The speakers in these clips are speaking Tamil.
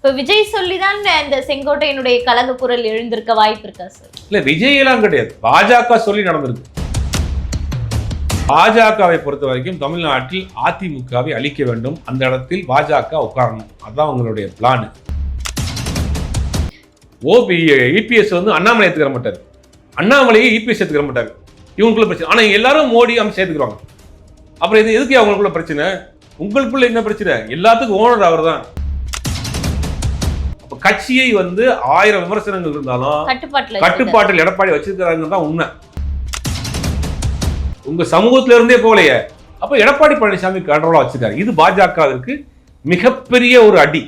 இப்ப விஜய் சொல்லிதான் இந்த செங்கோட்டையனுடைய கலக குரல் எழுந்திருக்க வாய்ப்பு இருக்கா சார் இல்ல விஜயெல்லாம் கிடையாது. பாஜக சொல்லி நடந்திருக்கு. பாஜகவை பொறுத்த வரைக்கும் தமிழ்நாட்டில் அதிமுகவை அழிக்க வேண்டும். அந்த இடத்தில் பாஜக உட்காரணும். அதுதான் அவங்களுடைய பிளான் ஓபி இபிஎஸ் வந்து அண்ணாமலை ஏற்றுக்கிற மாட்டார். அண்ணாமலையை இபிஎஸ் ஏத்துக்கிற மாட்டார். இவங்களுக்குள்ள பிரச்சனை. ஆனா எல்லாரும் மோடி அமைச்சு சேர்த்துக்கிறாங்க அப்புறம் இது எதுக்கு அவங்களுக்குள்ள பிரச்சனை? உங்களுக்குள்ள என்ன பிரச்சனை? எல்லாத்துக்கும் ஓனர் அவர் தான் கட்சியை வந்து ஆயிரம் விமர்சனங்கள் இருந்தாலும் கட்டுப்பாட்டுல எடப்பாடி வச்சிருக்கிறாங்க தான் உண்மை. உங்க சமூகத்துல இருந்தே போகலையே. அப்ப எடப்பாடி பழனிசாமி கண்ட்ரோலா வச்சிருக்காரு. இது பாஜகவிற்கு மிகப்பெரிய ஒரு அடி.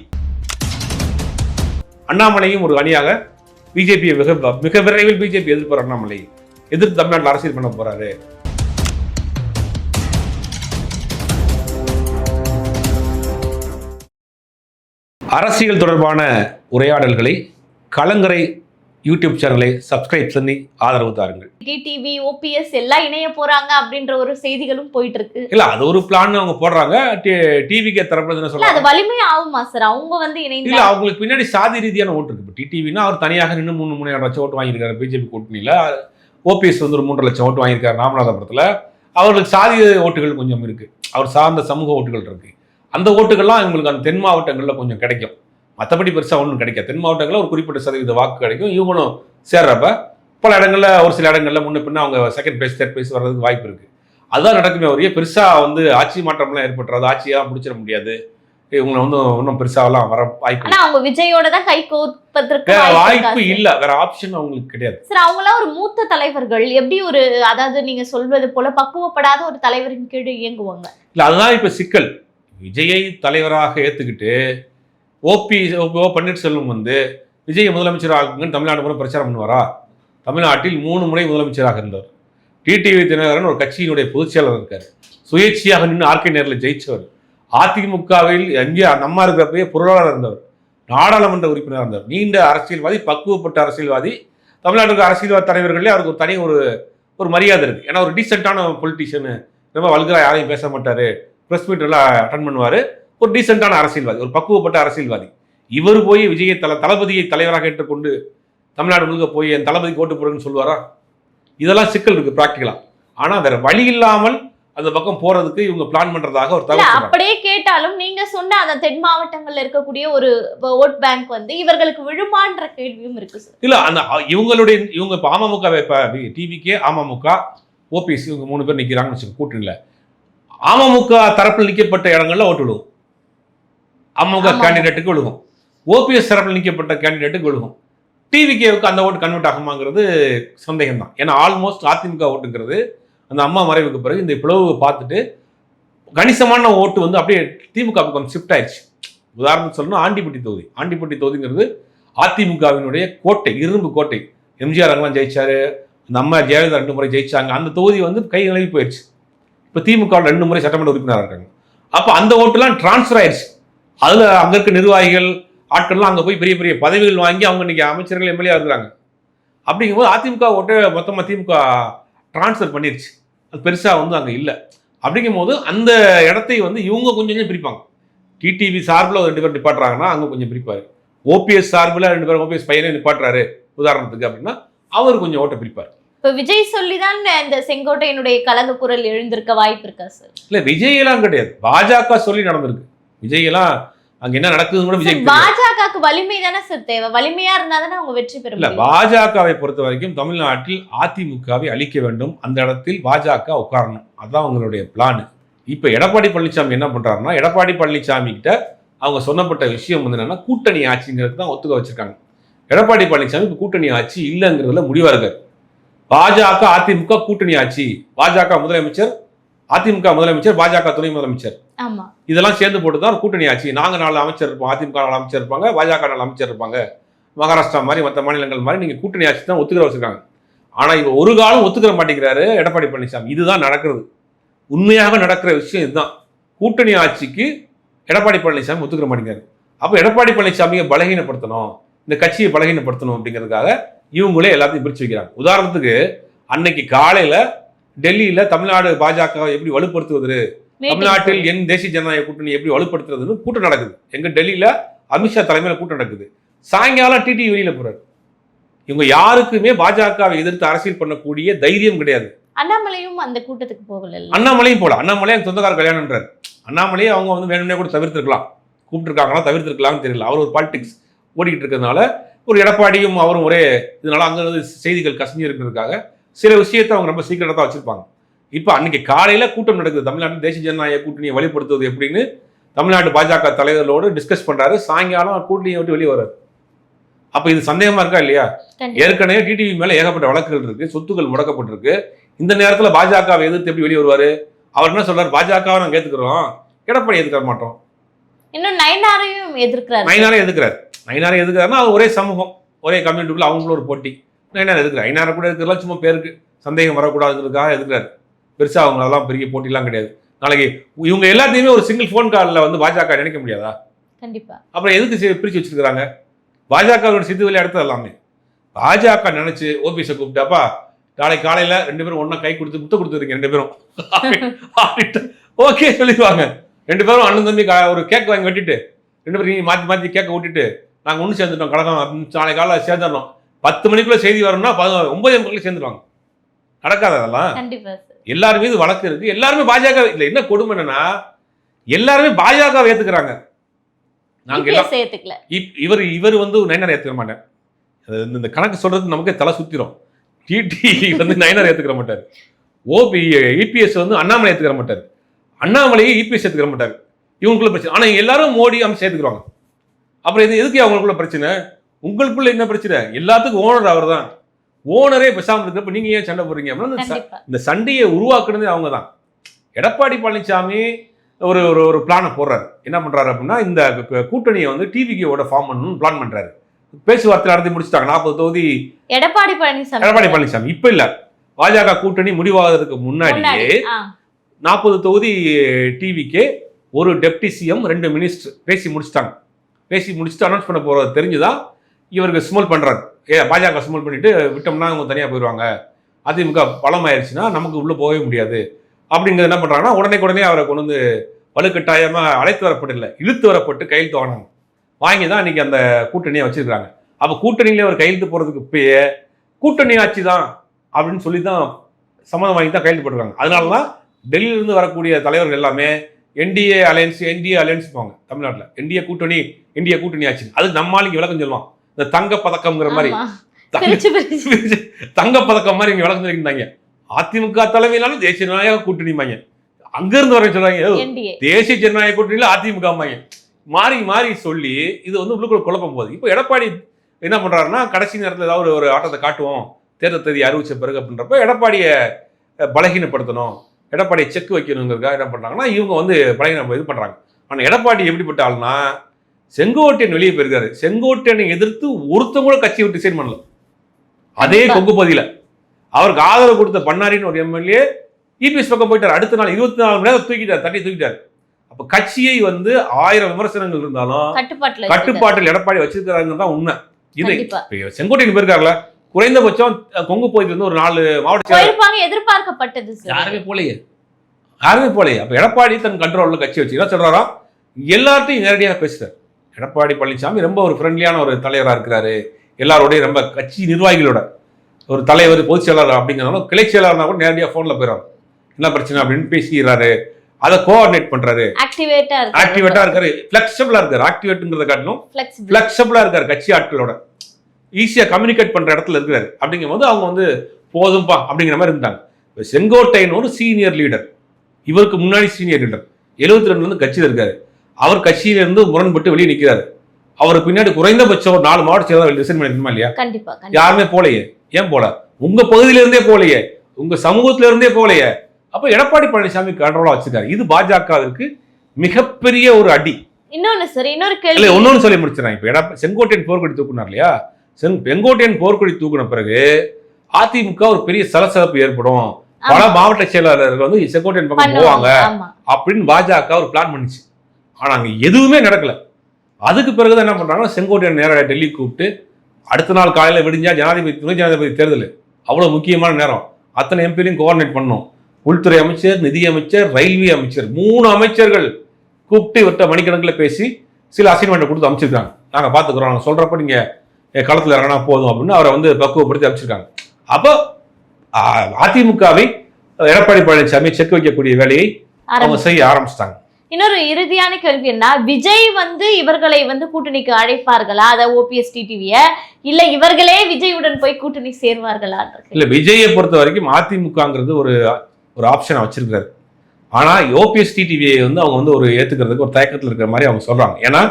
அண்ணாமலையும் ஒரு அணியாக பிஜேபியை மிக மிக விரைவில் பிஜேபி எதிர்ப்பார் அண்ணாமலை. எதிர்த்து தமிழ்நாட்டில் அரசியல் பண்ண போறாரு. அரசியல் தொடர்பான உரையாடல்களை கலங்கரை யூடியூப் சேனலை சப்ஸ்கிரைப் பண்ணி ஆதரவு தாருங்கள். டிடிவி ஓபிஎஸ் எல்லாம் இணைய போறாங்க அப்படின்ற ஒரு செய்திகளும் போயிட்டு இருக்கு இல்ல அது ஒரு பிளான் அவங்க போடுறாங்க. டிவிக்கு தரப்புல என்ன இல்ல அது சொல்றாங்க. வலிமை ஆகுமா சார்? அவங்க வந்து இல்ல இணைந்து அவங்களுக்கு பின்னாடி சாதி ரீதியான ஓட்டு இருக்கு. டிடிவினா அவர் தனியாக நின்று மூணு மூணு லட்சம் ஓட்டு வாங்கியிருக்காரு. பிஜேபி கூட்டணியில. ஓபிஎஸ் வந்து ஒரு மூன்று லட்சம் ஓட்டு வாங்கியிருக்காரு. ராமநாதபுரத்துல. அவர்களுக்கு சாதி ஓட்டுகள் கொஞ்சம் இருக்கு. அவர் சார்ந்த சமூக ஓட்டுகள் இருக்கு. அந்த ஓட்டுகள்லாம் இவங்களுக்கு அந்த தென் மாவட்டங்களில் கொஞ்சம் கிடைக்கும். மற்றபடி பெருசாக ஒன்றும் கிடைக்காது. தென் மாவட்டங்களில் ஒரு குறிப்பிட்ட சதவீத வாக்கு கிடைக்கும். இவங்களும் சேர்றப்ப பல இடங்கள்ல ஒரு சில இடங்கள்ல முன்ன பின்ன அவங்க செகண்ட் பிளேஸ் தேர்ட் பிளேஸ் வர்றதுக்கு வாய்ப்பு இருக்கு. அதுதான் நடக்குமே ஒழிய பெருசா வந்து ஆட்சி மாற்றம்லாம் ஏற்பட்டுறது. ஆட்சியாக முடிச்சிட முடியாது. இவங்களை வந்து இன்னும் பெருசாலாம் வர வாய்ப்பு அவங்க விஜயோட தான் கை கோப்பதற்கு வாய்ப்பு இல்ல. வேற ஆப்ஷன் அவங்களுக்கு கிடையாது. சார் அவங்களாம் ஒரு மூத்த தலைவர்கள். எப்படி ஒரு அதாவது நீங்க சொல்வது போல பக்குவப்படாத ஒரு தலைவரின் கீழ் இயங்குவாங்க? இல்ல அதுதான் இப்ப சிக்கல். விஜயை தலைவராக ஏற்றுக்கிட்டு ஓபி ஓ பன்னீர்செல்வம் வந்து விஜயை முதலமைச்சர் ஆகுங்கன்னு தமிழ்நாடு மூலம் பிரச்சாரம் பண்ணுவாரா? தமிழ்நாட்டில் மூணு முறை முதலமைச்சராக இருந்தவர் டிடிவி தினகரன் ஒரு கட்சியினுடைய பொதுச் செயலர் இருக்கார். சுயேட்சையாக நின்று ஆர்கே நேரில் ஜெயிச்சவர். அதிமுகவில் எங்கே நம்ம இருக்கிறப்பயே பொருளாளர் இருந்தவர். நாடாளுமன்ற உறுப்பினர் இருந்தவர். நீண்ட அரசியல்வாதி பக்குவப்பட்ட அரசியல்வாதி. தமிழ்நாட்டுக்கு அரசியல்வாத தலைவர்களே அவருக்கு ஒரு தனி ஒரு ஒரு மரியாதை இருக்குது ஏன்னா ஒரு டீசெண்டான பொலிட்டிஷியனு ரொம்ப வல்கரா யாரையும் பேச மாட்டார். ப்ரெஸ் மீட் எல்லாம் அட்டன் பண்ணுவார். ஒரு டீசெண்டான அரசியல்வாதி ஒரு பக்குவப்பட்ட அரசியல்வாதி. இவர் போய் விஜயை தல தளபதியை தலைவராக ஏற்றுக்கொண்டு தமிழ்நாடு முழுக்க போய் என் தளபதிக்கு ஓட்டு போடுன்னு சொல்லுவாரா? இதெல்லாம் சிக்கல் இருக்கு ப்ராக்டிக்கலா ஆனா வேற வழி இல்லாமல் அந்த பக்கம் போறதுக்கு இவங்க பிளான் பண்றதாக ஒரு தகவல். அப்படியே கேட்டாலும் நீங்க சொன்ன அந்த தென் மாவட்டங்கள்ல இருக்கக்கூடிய ஒரு ஓட் பேங்க் வந்து இவர்களுக்கு விழுமான்ற கேள்வியும் இருக்கு இல்ல அந்த இவங்களுடைய இவங்க இப்போ அமமுக இப்போ டிவிக்கே அமமுக ஓபிஎஸ் இவங்க மூணு பேர் நிற்கிறாங்கன்னு வச்சுக்கோங்க கூட்டணியில். அமமுக தரப்பில் நிற்கப்பட்ட இடங்கள்ல ஓட்டு விழுகும். அமமுக. கேண்டிடேட்டுக்கு விழுகும். ஓபிஎஸ் தரப்பில் நிற்கப்பட்ட கேண்டிடேட்டுக்கு விழுகும். டிவிகேவுக்கு அந்த ஓட்டு கன்வெர்ட் ஆகுமாங்கிறது சந்தேகம் தான் ஏன்னா ஆல்மோஸ்ட் அதிமுக ஓட்டுங்கிறது அந்த அம்மா மறைவுக்கு பிறகு இந்த பிளவு பார்த்துட்டு கணிசமான ஓட்டு வந்து அப்படியே திமுக பக்கம் ஷிஃப்ட் ஆயிடுச்சு. உதாரணத்துக்கு சொல்லணும் ஆண்டிப்பட்டி தொகுதி. ஆண்டிப்பட்டி தொகுதிங்கிறது அதிமுகவினுடைய கோட்டை இரும்பு கோட்டை. எம்ஜிஆர் அங்கெல்லாம் ஜெயிச்சாரு. அந்த அம்மா ஜெயலலிதா ரெண்டு முறை ஜெயிச்சாங்க. அந்த தொகுதி வந்து கை நிலவி போயிடுச்சு. இப்போ திமுக ரெண்டு முறை சட்டமன்ற உறுப்பினராக இருக்காங்க. அப்போ அந்த ஓட்டுலாம் டிரான்ஸ்ஃபர் ஆயிடுச்சு அதில் அங்கே இருக்க நிர்வாகிகள் ஆட்கள்லாம் அங்கே போய் பெரிய பெரிய பதவிகள் வாங்கி அவங்க இன்னைக்கு அமைச்சர்கள் எம்எல்ஏ இருக்கிறாங்க. அப்படிங்கும்போது அதிமுக ஓட்டு மொத்தமாக திமுக டிரான்ஸ்ஃபர் பண்ணிருச்சு. அது பெருசாக வந்து அங்கே இல்லை. அப்படிங்கும்போது அந்த இடத்தை வந்து இவங்க கொஞ்சம் கொஞ்சம் பிரிப்பாங்க. டிடிவி சார்பில் ஒரு ரெண்டு பேர் நிப்பாட்டுறாங்கன்னா அங்கே கொஞ்சம் பிரிப்பார். ஓபிஎஸ் சார்பில் ரெண்டு பேரும் ஓபிஎஸ் பையனே நிப்பாட்டுறாரு. உதாரணத்துக்கு அப்படின்னா அவர் கொஞ்சம் ஓட்ட பிரிப்பார். இப்ப விஜய் சொல்லிதான் இந்த செங்கோட்டையனுடைய கலக குரல் எழுந்திருக்க வாய்ப்பு இருக்கா சார் இல்லை விஜயெல்லாம் கிடையாது. பாஜக சொல்லி நடந்திருக்கு. விஜயெல்லாம் அங்கே என்ன நடக்குதுன்னு கூட விஜய் பாஜகவுக்கு வலிமை தானே சார் தேவை? வலிமையா இருந்தா தானே அவங்க வெற்றி பெற இல்ல பாஜகவை பொறுத்த வரைக்கும் தமிழ்நாட்டில் அதிமுகவை அழிக்க வேண்டும். அந்த இடத்தில் பாஜக உட்காரணும். அதான் அவங்களுடைய பிளான் இப்போ எடப்பாடி பழனிசாமி என்ன பண்றாருன்னா எடப்பாடி பழனிசாமி கிட்ட அவங்க சொன்னப்பட்ட விஷயம் வந்து என்னன்னா கூட்டணி ஆட்சிங்கிறது தான் ஒத்துக்க வச்சிருக்காங்க. எடப்பாடி பழனிசாமி இப்போ கூட்டணி ஆட்சி இல்லைங்கிறதுல முடிவா இருக்காரு பாஜக அதிமுக கூட்டணி ஆட்சி. பாஜக முதலமைச்சர் அதிமுக முதலமைச்சர் பாஜக துணை முதலமைச்சர். இதெல்லாம் சேர்ந்து போட்டு தான் ஒரு கூட்டணி ஆச்சு நாங்கள் நாலு அமைச்சர் இருப்போம் அதிமுக நாலு அமைச்சர் இருப்பாங்க பாஜக நாலு அமைச்சர் இருப்பாங்க. மகாராஷ்டிரா மாதிரி மற்ற மாநிலங்கள் மாதிரி நீங்கள் கூட்டணி ஆட்சி தான் ஒத்துக்கிற வச்சிருக்காங்க. ஆனால் இவ ஒரு காலம் ஒத்துக்கிற மாட்டேங்கிறாரு எடப்பாடி பழனிசாமி. இதுதான் நடக்கிறது. உண்மையாக நடக்கிற விஷயம் இதுதான். கூட்டணி ஆட்சிக்கு எடப்பாடி பழனிசாமி ஒத்துக்கிற மாட்டேங்கிறாரு. அப்போ எடப்பாடி பழனிசாமியை பலகீனப்படுத்தணும். இந்த கட்சியை பலகீனப்படுத்தணும் அப்படிங்கிறதுக்காக இவங்களே எல்லாத்தையும் பிரித்து வைக்கிறாங்க. உதாரணத்துக்கு அன்னைக்கு காலையில் டெல்லியில் தமிழ்நாடு பாஜக எப்படி வலுப்படுத்துவது தமிழ்நாட்டில் என் தேசிய ஜனநாயக கூட்டணி எப்படி வலுப்படுத்துறதுன்னு கூட்டம் நடக்குது. எங்க டெல்லியில அமித்ஷா தலைமையில கூட்டம் நடக்குது. சாயங்காலம் டிடி வெளியில போறாரு. இவங்க யாருக்குமே பாஜகவை எதிர்த்து அரசியல் பண்ணக்கூடிய தைரியம் கிடையாது. அண்ணாமலையும் அந்த கூட்டத்துக்கு போகல அண்ணாமலையும் போல அண்ணாமலை என் சொந்தக்கார கல்யாணம்ன்றார். அண்ணாமலையே அவங்க வந்து வேணும்னே கூட தவிர்த்திருக்கலாம். கூப்பிட்டுருக்காங்களா தவிர்த்திருக்கலாம்னு தெரியல. அவர் ஒரு பாலிடிக்ஸ் ஓடிக்கிட்டு இருக்கிறதுனால ஒரு எடப்பாடியும் அவரும் ஒரே இதனால அங்க இருந்து செய்திகள் கசிஞ்சு இருக்கிறதுக்காக சில விஷயத்தை அவங்க ரொம்ப சீக்கிரட்டா தான் வச்சிருப்பாங்க. இப்போ அன்னைக்கு காலையில கூட்டம் நடக்குது. தமிழ்நாட்டு தேசிய ஜனநாயக கூட்டணியை வழிபடுத்துவது எப்படின்னு தமிழ்நாட்டு பாஜக தலைவர்களோடு டிஸ்கஸ் பண்றாரு. சாயங்காலம் கூட்டணியை விட்டு வெளியே வர்றாரு. அப்ப இது சந்தேகமா இருக்கா இல்லையா? ஏற்கனவே டிடிவி மேல ஏகப்பட்ட வழக்குகள் இருக்கு. சொத்துக்கள் முடக்கப்பட்டிருக்கு. இந்த நேரத்துல பாஜகவை எதிர்த்து எப்படி வெளியே வருவாரு? அவர் என்ன சொல்றாரு? பாஜகவை நாங்க ஏத்துக்கிறோம். எடப்பாடி ஏத்துக்க மாட்டோம். இன்னும் நயனாரையும் எதிர்க்கிறாரு. நயினாரே எதுக்குறாரு நயினாரே எதுக்குறாருன்னா அது ஒரே சமூகம் ஒரே கம்யூனிட்டிக்குள்ள அவங்களும் ஒரு போட்டி. நயினார் எதுக்குறாரு நயினாரை கூட இருக்கிறதுலாம் சும்மா பேருக்கு. சந்தேகம் வரக்கூடாதுங்கிறதுக்காக எதுக்குறாரு பெருசா அவங்க அதெல்லாம் பெரிய போட்டிலாம் கிடையாது. நாளைக்கு இவங்க எல்லாத்தையுமே ஒரு சிங்கிள் ஃபோன் காலில் வந்து பாஜக நினைக்க முடியாதா? கண்டிப்பா. அப்புறம் எதுக்கு பிரிச்சு வச்சிருக்காங்க பாஜகவோட சித்து அடுத்தது எல்லாமே. பாஜக நினைச்சு ஓபிஎஸை கூப்பிட்டாப்பா நாளைக்கு காலையில ரெண்டு பேரும் ஒண்ணா கை கொடுத்து முத்த கொடுத்துருங்க ரெண்டு பேரும். ஓகே சொல்லிடுவாங்க. ரெண்டு பேரும் அண்ணன் தம்பி ஒரு கேக் வாங்கி வெட்டிட்டு ரெண்டு பேரும் நீங்க மாத்தி மாத்தி கேக்க விட்டுட்டு நாங்க ஒண்ணு சேர்ந்துட்டோம் கழகம் அப்படின்னு நாளை காலைல சேர்ந்துடணும் பத்து மணிக்குள்ள செய்தி வரணும்னா பத- ஒன்பதே மணிக்குள்ள சேர்ந்துருவாங்க. நடக்காது அதெல்லாம். எல்லார் மீது வழக்கு இருக்கு. எல்லாருமே பாஜக இல்ல என்ன கொடுமை என்னன்னா எல்லாருமே பாஜக ஏத்துக்கிறாங்க. நாங்க எல்லாம் இபிஎஸ் ஏத்துக்கல. இப்- இவர் இவர் வந்து நயனார் ஏத்துக்க மாட்டார். அது இந்த- கணக்கு சொல்றது நமக்கே தலை சுத்திரும். டிடி வந்து நயனார் ஏத்துக்கிற மாட்டார். ஓபி இபிஎஸ் வந்து அண்ணாமலை ஏத்துக்கிற மாட்டார். அண்ணாமலையை இபிஎஸ் ஏத்துக்கிற மாட்டார். இவங்களுக்குள்ள பிரச்சனை. ஆனா எல்லாரும் மோடி அமித்ஷா ஏத்துக்குவாங்க. அப்புறம் இது எதுக்கு அவங்களுக்குள்ள பிரச்சனை? உங்களுக்குள்ள என்ன பிரச்சனை? எல்லாத்துக்கும் ஓனர் அவர் தான் ஓனரே பேசாம இருக்கிறப்ப நீங்க ஏன் சண்டை போடுறீங்க? அப்படின்னா இந்த சண்டையை உருவாக்குனதே அவங்க தான் எடப்பாடி பழனிசாமி ஒரு ஒரு ஒரு பிளானை போடுறாரு. என்ன பண்றாரு அப்படின்னா இந்த கூட்டணியை வந்து டிவிகேவோட ஃபார்ம் பண்ணணும்னு பிளான் பண்றாரு. பேச்சுவார்த்தை நடத்தி முடிச்சிட்டாங்க. நாற்பது தொகுதி எடப்பாடி பழனிசாமி எடப்பாடி பழனிசாமி இப்ப இல்ல. பாஜக கூட்டணி முடிவாகிறதுக்கு முன்னாடியே நாற்பது தொகுதி டிவிக்கே ஒரு டெப்டி சிஎம் ரெண்டு மினிஸ்டர் பேசி முடிச்சிட்டாங்க. பேசி முடிச்சுட்டு அனௌன்ஸ் பண்ண போறது தெரிஞ்சுதான் இவருக்கு ஸ்மெல் பண்ணுறாரு ஏ பாஜக ஸ்மெல் பண்ணிவிட்டு விட்டோம்னா அவங்க தனியாக போயிடுவாங்க. அதிமுக பலம் ஆயிடுச்சுன்னா நமக்கு உள்ளே போகவே முடியாது. அப்படிங்கிறது என்ன பண்ணுறாங்கன்னா உடனே உடனே அவரை கொண்டு வந்து வலுக்கட்டாயமாக அழைத்து வரப்படல. இழுத்து வரப்பட்டு கையெழுத்து வாங்கினாங்க. வாங்கி தான் இன்றைக்கி அந்த கூட்டணியை வச்சுருக்காங்க அப்போ கூட்டணியிலே அவர் கையெழுத்து போகிறதுக்கு இப்பயே கூட்டணி ஆட்சி தான் அப்படின்னு சொல்லி தான் சம்மதம் வாங்கி தான் கையெழுத்து போட்டுருக்காங்க. அதனால தான் டெல்லியிலேருந்து வரக்கூடிய தலைவர்கள் எல்லாமே என்டிஏ அலையன்ஸ் என்டிஏ அலையன்ஸ் போவாங்க தமிழ்நாட்டில். என்டிஏ கூட்டணி இந்திய கூட்டணி ஆச்சு அது நம்மளுக்கு விளக்கம் சொல்லுவான். இந்த தங்க பதக்கம்ங்கிற மாதிரி. தங்க- பதக்கம் மாதிரி இங்க விளக்கம் சொல்லியிருந்தாங்க. அதிமுக தலைமையிலாலும் தேசிய ஜனநாயக கூட்டணிமாங்க அங்க இருந்து வர சொல்றாங்க. "ஏய், என்டிஏ தேசிய ஜனநாயக கூட்டணியில அதிமுக மாறி மாறி சொல்லி இது வந்து உள்ளுக்குள்ள குழப்பம் போகுது. இப்போ எடப்பாடி என்ன பண்றாருன்னா கடைசி நேரத்தில் ஏதாவது ஒரு- ஆட்டத்தை காட்டுவோம். தேர்தல் தேதி அறிவிச்ச பிறகு அப்படின்றப்ப எடப்பாடியை பலகீனப்படுத்தணும். எடப்பாடியை செக் வைக்கணுங்கிறதுக்காக என்ன பண்றாங்கன்னா இவங்க வந்து பலகீனம் இது பண்றாங்க. ஆனா எடப்பாடி எப்படிப்பட்ட ஆள்னா செங்கோட்டையன் வெளியே போயிருக்காரு. செங்கோட்டையனை எதிர்த்து ஒருத்தன் கூட கட்சி விட்டு டிசைன் பண்ணல. அதே. கொங்கு பகுதியில. அவருக்கு ஆதரவு கொடுத்த பண்ணாரின்னு ஒரு எம்எல்ஏ இபிஎஸ் பக்கம் போயிட்டார். அடுத்த நாள் இருபத்தி நாலு மணி நேரம் தூக்கிட்டார் தட்டி தூக்கிட்டார். அப்ப கட்சியை வந்து ஆயிரம் விமர்சனங்கள் இருந்தாலும் கட்டுப்பாட்டுல எடப்பாடி வச்சிருக்கிறாங்க தான் உண்மை. இது செங்கோட்டையன் போயிருக்காருல குறைந்தபட்சம் கொங்கு பகுதியில இருந்து ஒரு நாலு மாவட்ட எதிர்பார்க்கப்பட்டது யாருமே போலையே யாருமே போலையே அப்ப எடப்பாடி தன் கண்ட்ரோல்ல கட்சி வச்சு என்ன சொல்றாராம் எல்லார்ட்டையும் நேரடியாக பேசுறாரு. எடப்பாடி பழனிசாமி ரொம்ப ஒரு ஃப்ரெண்ட்லியான ஒரு தலைவரா இருக்கிறாரு. எல்லாரோடய ரொம்ப கட்சி நிர்வாகிகளோட ஒரு தலைவர் பொதுச் செயலாளர் அப்படிங்கிறனால கிளை செயலாளர்னா கூட நேரடியாக ஃபோனில் போயிடறாரு என்ன பிரச்சனை அப்படின்னு பேசிக்கிறாரு. அதை கோஆர்டினேட் பண்றாரு. ஆக்டிவேட்டா இருக்கு ஆக்டிவேட்டா இருக்காரு. ஃபிளெக்சிபிளா இருக்காரு. ஆக்டிவேட்டுங்கிறத காட்டிலும் ஃபிளெக்சிபிள் ஃபிளெக்சிபிளா இருக்காரு கட்சி ஆட்களோட. ஈஸியா கம்யூனிகேட் பண்ற இடத்துல இருக்கிறாரு. அப்படிங்கும்போது அவங்க வந்து போதும்பா அப்படிங்கிற மாதிரி இருந்தாங்க. இப்ப செங்கோட்டையன் ஒரு சீனியர் லீடர் இவருக்கு முன்னாடி சீனியர் லீடர் எழுபத்தி ரெண்டுல இருந்து கட்சியில் இருக்காரு. அவர் கட்சியில இருந்து முரண்பட்டு வெளியே நிக்கிறாரு. அவருக்கு பின்னாடி குறைந்தபட்சம் ஒரு நாலு மாவட்ட செயலாளர் டிசைன் பண்ணிருக்கணுமா இல்லையா? கண்டிப்பா கண்டிப்பா. யாருமே போலையே. ஏன் போல? உங்க பகுதியில இருந்தே போலையே. உங்க சமூகத்துல இருந்தே போலையே. அப்ப எடப்பாடி பழனிசாமி கண்ட்ரோலா வச்சிருக்காரு இது பாஜகவிற்கு மிகப்பெரிய ஒரு அடி. இன்னொன்னு சார் இன்னொரு இல்ல கேள்வி. ஒன்னொன்னு சொல்லி முடிச்சிடறேன். இப்ப எடப்ப செங்கோட்டையன் போர்க்கொடி தூக்குனார் இல்லையா? செங் செங்கோட்டையன் போர்க்கொடி தூக்குன பிறகு அதிமுக ஒரு பெரிய சலசலப்பு ஏற்படும். பல மாவட்ட செயலாளர்கள் வந்து செங்கோட்டையன் பக்கம் போவாங்க அப்படின்னு பாஜக ஒரு பிளான் பண்ணுச்சு. ஆனா அங்க எதுவுமே நடக்கல. அதுக்கு பிறகுதான் என்ன பண்றாங்கன்னா செங்கோட்டையன் நேரா டெல்லி கூப்பிட்டு அடுத்த நாள் காலையில விடிஞ்சா ஜனாதிபதி துணை ஜனாதிபதி தேர்தல். அவ்வளவு முக்கியமான நேரம். அத்தனை எம்பிலையும் கோஆர்டினேட் பண்ணணும். உள்துறை அமைச்சர் நிதி அமைச்சர் ரயில்வே அமைச்சர் மூணு அமைச்சர்கள் கூப்பிட்டு இவர்கிட்ட மணிக்கணக்கில் பேசி சில அசைன்மெண்ட் கொடுத்து அமைச்சிருக்காங்க. நாங்க பாத்துக்கிறோம். நாங்க சொல்றப்ப நீங்க என் களத்துல இறங்கினா போதும் அப்படின்னு அவரை வந்து பக்குவப்படுத்தி அமைச்சிருக்காங்க அப்போ அதிமுகவை எடப்பாடி பழனிசாமி செக் வைக்கக்கூடிய வேலையை அவங்க செய்ய ஆரம்பிச்சிட்டாங்க. இன்னொரு இறுதியான கேள்வி என்ன? விஜய் வந்து இவர்களை வந்து கூட்டணிக்கு அழைப்பார்களா? அத ஓபிஎஸ் டிடிவிய இல்ல இவர்களே விஜயுடன் போய் கூட்டணி சேர்வார்களா? இல்ல விஜயை பொறுத்த வரைக்கும் அதிமுகங்கிறது ஒரு ஒரு ஆப்ஷனை வச்சிருக்காரு ஆனா ஓபிஎஸ் டிடிவியை வந்து அவங்க வந்து ஒரு ஏத்துக்கிறதுக்கு ஒரு தயக்கத்தில் இருக்கிற மாதிரி அவங்க சொல்றாங்க. ஏன்னா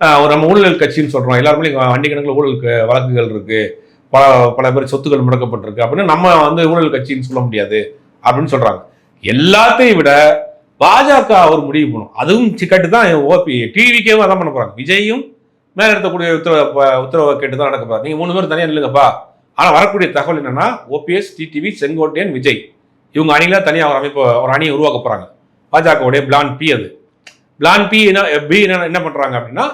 ஒரு நம்ம ஊழல் கட்சின்னு சொல்றோம். எல்லாருமே வண்டி கணக்கில் ஊழல் வழக்குகள் இருக்கு. பல பல பேர் சொத்துக்கள் முடக்கப்பட்டிருக்கு அப்படின்னு நம்ம வந்து ஊழல் கட்சின்னு சொல்ல முடியாது அப்படின்னு சொல்றாங்க. எல்லாத்தையும் விட பாஜக ஒரு முடிவு பண்ணும். அதுவும் சிக்கட்டு தான் ஓபி டிவிக்கேவும் அதான் பண்ண போறாங்க. விஜயும் மேலே எடுத்தக்கூடிய உத்தரவு உத்தரவை கேட்டு தான் நடக்க போறாங்க நீங்க மூணு பேர் தனியா இல்லைங்கப்பா ஆனா வரக்கூடிய தகவல் என்னன்னா ஓபிஎஸ் டிடிவி செங்கோட்டையன் விஜய். இவங்க அணில தனியாக ஒரு அமைப்பு ஒரு அணியை உருவாக்க போறாங்க. பாஜகவுடைய பிளான் பி அது. பிளான் பி என்ன பி என்ன என்ன பண்றாங்க அப்படின்னா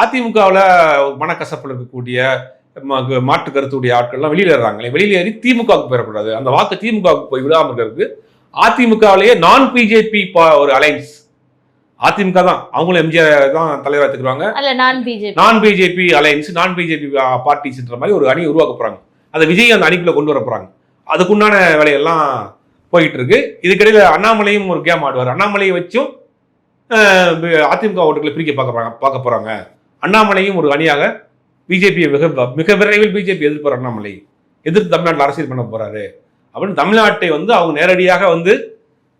அதிமுகவில் மனக்கசப்பில் இருக்கக்கூடிய மாற்று கருத்துடைய ஆட்கள்லாம் வெளியில ஏறாங்களே வெளியில ஏறி திமுகவுக்கு பெறக்கூடாது அந்த வாக்கு திமுகவுக்கு போய் விடாம இருக்கிறதுக்கு அதிமுகவிலேயே நான் பிஜேபி ஒரு அலைன்ஸ். அதிமுக தான். அவங்களும் எம்ஜிஆர் தான் தலைவராக எடுத்துக்கிறாங்க நான் பிஜேபி. அலையன்ஸ் நான் பிஜேபி பார்ட்டிஸ்ன்ற மாதிரி ஒரு அணி உருவாக்க போறாங்க. அதை விஜய் அந்த அணிக்குள்ள கொண்டு வர போறாங்க. அதுக்குண்டான வேலையெல்லாம் போயிட்டு இருக்கு. இதுக்கிடையில அண்ணாமலையும் ஒரு கேம் ஆடுவார். அண்ணாமலையை வச்சும் அதிமுக ஓட்டுகளை பிரிக்க பார்க்க போறாங்க பார்க்க போறாங்க. அண்ணாமலையும் ஒரு அணியாக பிஜேபியை மிக மிக விரைவில் பிஜேபி எதிர்ப்பார் அண்ணாமலை. எதிர்த்து தமிழ்நாட்டில் அரசியல் பண்ண போறாரு. அப்படின்னு தமிழ்நாட்டை வந்து அவங்க நேரடியாக வந்து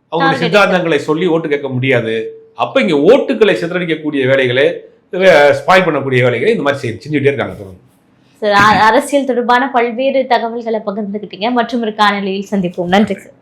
அவங்க Target சித்தாந்தங்களை சொல்லி ஓட்டு கேட்க முடியாது. அப்ப இங்க ஓட்டுகளை சிதறடிக்கக்கூடிய வேலைகளை ஸ்பாய் பண்ணக்கூடிய வேலைகளை இந்த மாதிரி செஞ்சு- செஞ்சுட்டே இருக்காங்க தொடர்ந்து. அரசியல் தொடர்பான பல்வேறு தகவல்களை பகிர்ந்துக்கிட்டீங்க மற்றும் ஒரு காணொலியில் சந்திப்போம். நன்றி சார்.